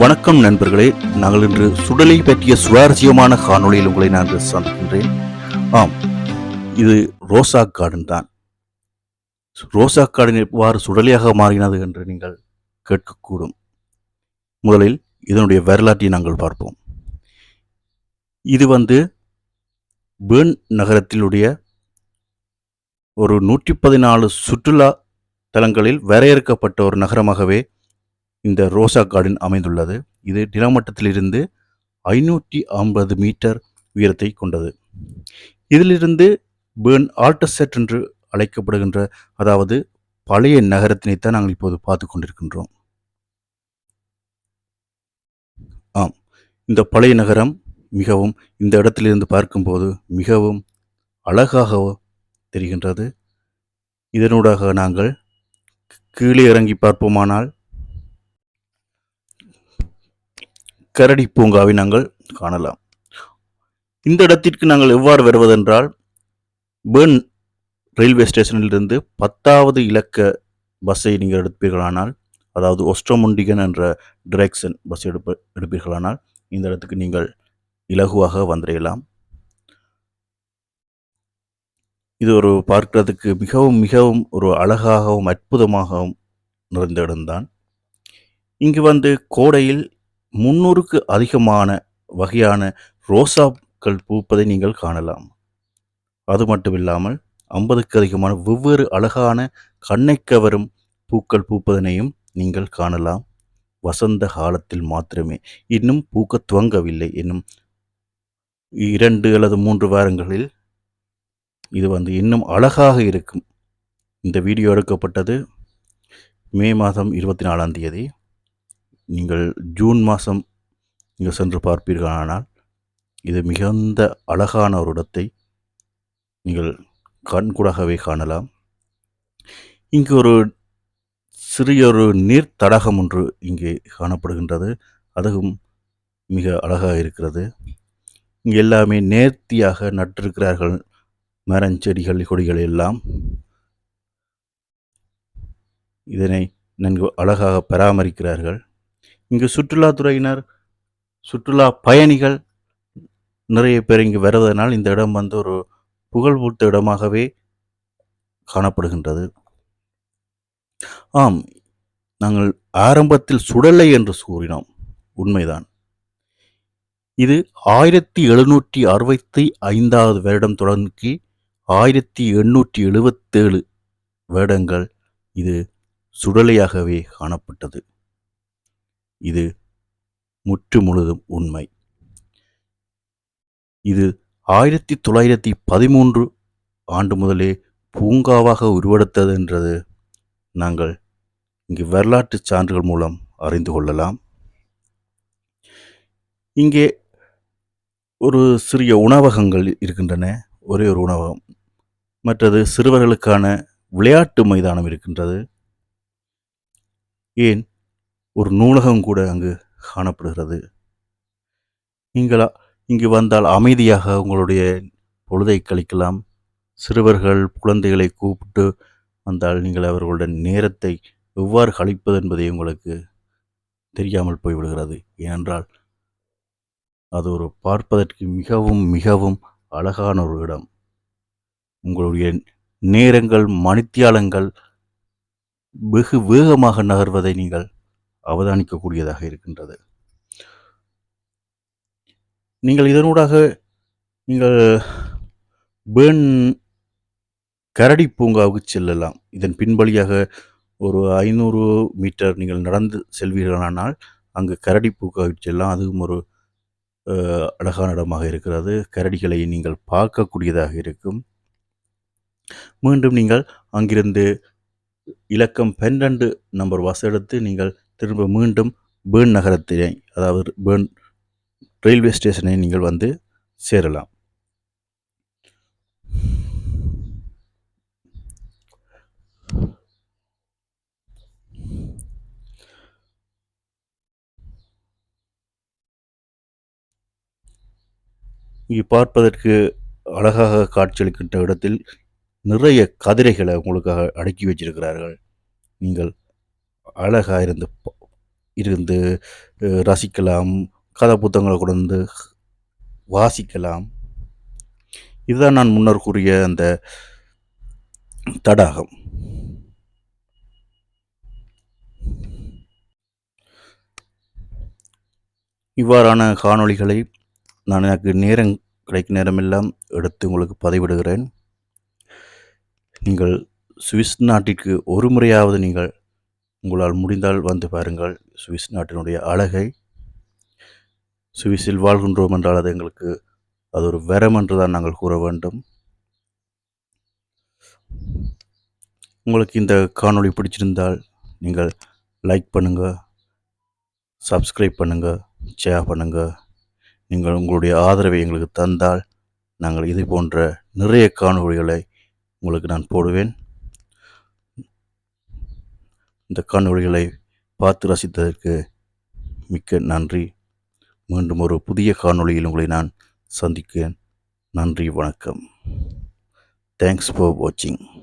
வணக்கம் நண்பர்களே. நாங்கள் இன்று சுடலை பற்றிய சுவாரஸ்யமான காணொளியில் உங்களை நான் சந்திக்கின்றேன். ஆம் இது ரோசா கார்டன் தான். ரோசா கார்டன் எவ்வாறு சுடலையாக மாறினது என்று நீங்கள் கேட்கக்கூடும். முதலில் இதனுடைய வரலாற்றை நாங்கள் பார்ப்போம். இது வந்து பேர்ன் நகரத்தினுடைய ஒரு நூற்றி பதினாலு சுற்றுலா தலங்களில் வரையறுக்கப்பட்ட ஒரு நகரமாகவே இந்த ரோசா கார்டன் அமைந்துள்ளது. இது நிலமட்டத்திலிருந்து ஐநூற்றி ஐம்பது மீட்டர் உயரத்தை கொண்டது. இதிலிருந்து பேர்ன் ஆல்டசெட் என்று அழைக்கப்படுகின்ற அதாவது பழைய நகரத்தினைத்தான் நாங்கள் இப்போது பார்த்து கொண்டிருக்கின்றோம். ஆம் இந்த பழைய நகரம் மிகவும் இந்த இடத்திலிருந்து பார்க்கும்போது மிகவும் அழகாக தெரிகின்றது. இதனூடாக நாங்கள் கீழே இறங்கி பார்ப்போமானால் கரடி பூங்காவை நாங்கள் காணலாம். இந்த இடத்திற்கு நாங்கள் எவ்வாறு வருவதென்றால் பேர்ன் ரயில்வே ஸ்டேஷனிலிருந்து பத்தாவது இலக்க பஸ்ஸை நீங்கள் எடுப்பீர்களானால் அதாவது ஒஸ்ட்ரோமுண்டிகன் என்ற டிரெக்ஷன் பஸ் எடுப்ப எடுப்பீர்களானால் இந்த இடத்துக்கு நீங்கள் இலகுவாக வந்துடையலாம் இது ஒரு பார்க்கிறதுக்கு மிகவும் மிகவும் ஒரு அழகாகவும் அற்புதமாகவும் நிறைந்த இடம்தான். இங்கு வந்து கோடையில் முன்னூறுக்கு அதிகமான வகையான ரோசாக்கள் பூப்பதை நீங்கள் காணலாம். அது மட்டுமில்லாமல் ஐம்பதுக்கு அதிகமான வெவ்வேறு அழகான கண்ணை கவரும் பூக்கள் பூப்பதனையும் நீங்கள் காணலாம். வசந்த காலத்தில் மாத்திரமே. இன்னும் பூக்க துவங்கவில்லை. இன்னும் இரண்டு அல்லது மூன்று வாரங்களில் இது வந்து இன்னும் அழகாக இருக்கும். இந்த வீடியோ எடுக்கப்பட்டது மே மாதம் இருபத்தி நாலாம் தேதி. நீங்கள் ஜூன் மாதம் நீங்கள் சென்று பார்ப்பீர்களானால் இது மிகுந்த அழகான ஒரு இடத்தை நீங்கள் கண்கூடாகவே காணலாம். இங்கு ஒரு சிறிய ஒரு நீர் தடாகம் ஒன்று இங்கே காணப்படுகின்றது. அதுவும் மிக அழகாக இருக்கிறது. இங்கே எல்லாமே நேர்த்தியாக நட்டிருக்கிறார்கள். மரஞ்செடிகள் கொடிகள் எல்லாம். இதனை நன்கு அழகாக பராமரிக்கிறார்கள். இங்கு சுற்றுலாத்துறையினர் சுற்றுலா பயணிகள் நிறைய பேர் இங்கு வருவதனால் இந்த இடம் வந்து ஒரு புகழ்பூத்த இடமாகவே காணப்படுகின்றது. ஆம் நாங்கள் ஆரம்பத்தில் சுடலை என்று கூறினோம். உண்மைதான். இது ஆயிரத்தி எழுநூற்றி அறுபத்தி ஐந்தாவது வருடம் தொடங்கி ஆயிரத்தி எண்ணூற்றி எழுபத்தேழு வருடங்கள் இது சுடலையாகவே காணப்பட்டது. இது முற்று முழுதும் உண்மை. இது ஆயிரத்தி தொள்ளாயிரத்தி பதிமூன்று ஆண்டு முதலே பூங்காவாக உருவெடுத்தது என்றது நாங்கள் இங்கு வரலாற்று சான்றுகள் மூலம் அறிந்து கொள்ளலாம். இங்கே ஒரு சிறிய உணவகங்கள் இருக்கின்றன. ஒரே ஒரு உணவகம். மற்றது சிறுவர்களுக்கான விளையாட்டு மைதானம் இருக்கின்றது. ஏன்? ஒரு நூலகம் கூட அங்கு காணப்படுகிறது. நீங்கள் இங்கு வந்தால் அமைதியாக உங்களுடைய பொழுதை கழிக்கலாம். சிறுவர்கள் குழந்தைகளை கூப்பிட்டு வந்தால் நீங்கள் அவர்களுடன் நேரத்தை எவ்வாறு கழிப்பது என்பதை உங்களுக்கு தெரியாமல் போய்விடுகிறது. ஏனென்றால் அது ஒரு பார்ப்பதற்கு மிகவும் மிகவும் அழகான ஒரு இடம். உங்களுடைய நேரங்கள் மணித்தியாலங்கள் வெகு வேகமாக நகர்வதை நீங்கள் அவதானிக்கக்கூடியதாக இருக்கின்றது. நீங்கள் இதனூடாக நீங்கள் பேர்ன் கரடி பூங்காவுக்கு செல்லலாம். இதன் பின்பலியாக ஒரு ஐநூறு மீட்டர் நீங்கள் நடந்து செல்வீர்களானால் அங்கு கரடி பூங்காவுக்கு செல்லலாம். அதுவும் ஒரு அழகான இடமாக இருக்கிறது. கரடிகளை நீங்கள் பார்க்கக்கூடியதாக இருக்கும். மீண்டும் நீங்கள் அங்கிருந்து இலக்கம் பன்னெண்டு நம்பர் பஸ் எடுத்து நீங்கள் திரும்ப மீண்டும் பேர்ன் நகரத்தினை அதாவது பேர்ன் ரயில்வே ஸ்டேஷனை நீங்கள் வந்து சேரலாம். இங்கே பார்ப்பதற்கு அழகாக காட்சியளிக்கின்ற இடத்தில் நிறைய கதிரைகளை உங்களுக்காக அடுக்கி வச்சிருக்கிறார்கள் நீங்கள் அழகாக இருந்து இருந்து ரசிக்கலாம் கதை புத்தகங்களை கொண்டு வாசிக்கலாம். இதுதான் நான் முன்னர் கூறிய அந்த தடாகம். இவ்வாறான காணொளிகளை நான் எனக்கு நேரம் கிடைக்கும் நேரமெல்லாம் எடுத்து உங்களுக்கு பதிவிடுகிறேன். நீங்கள் சுவிஸ் நாட்டிற்கு ஒரு முறையாவது நீங்கள் உங்களால் முடிந்தால் வந்து பாருங்கள். சுவிஸ் நாட்டினுடைய அழகை. சுவிஸில் வாழ்கின்றோம் என்றால் அது எங்களுக்கு அது ஒரு வரம் என்று தான் நாங்கள் கூற வேண்டும். உங்களுக்கு இந்த காணொளி பிடிச்சிருந்தால் நீங்கள் லைக் பண்ணுங்கள் சப்ஸ்கிரைப் பண்ணுங்கள் ஷேர் பண்ணுங்கள் நீங்கள் உங்களுடைய ஆதரவை எங்களுக்கு தந்தால் நாங்கள் இது போன்ற நிறைய காணொளிகளை உங்களுக்கு நான் போடுவேன். இந்த காணொளிகளை பார்த்து ரசித்ததற்கு மிக்க நன்றி. மீண்டும் ஒரு புதிய காணொளியில் உங்களை நான் சந்திக்கிறேன். நன்றி வணக்கம். தேங்க்ஸ் ஃபார் வாட்சிங்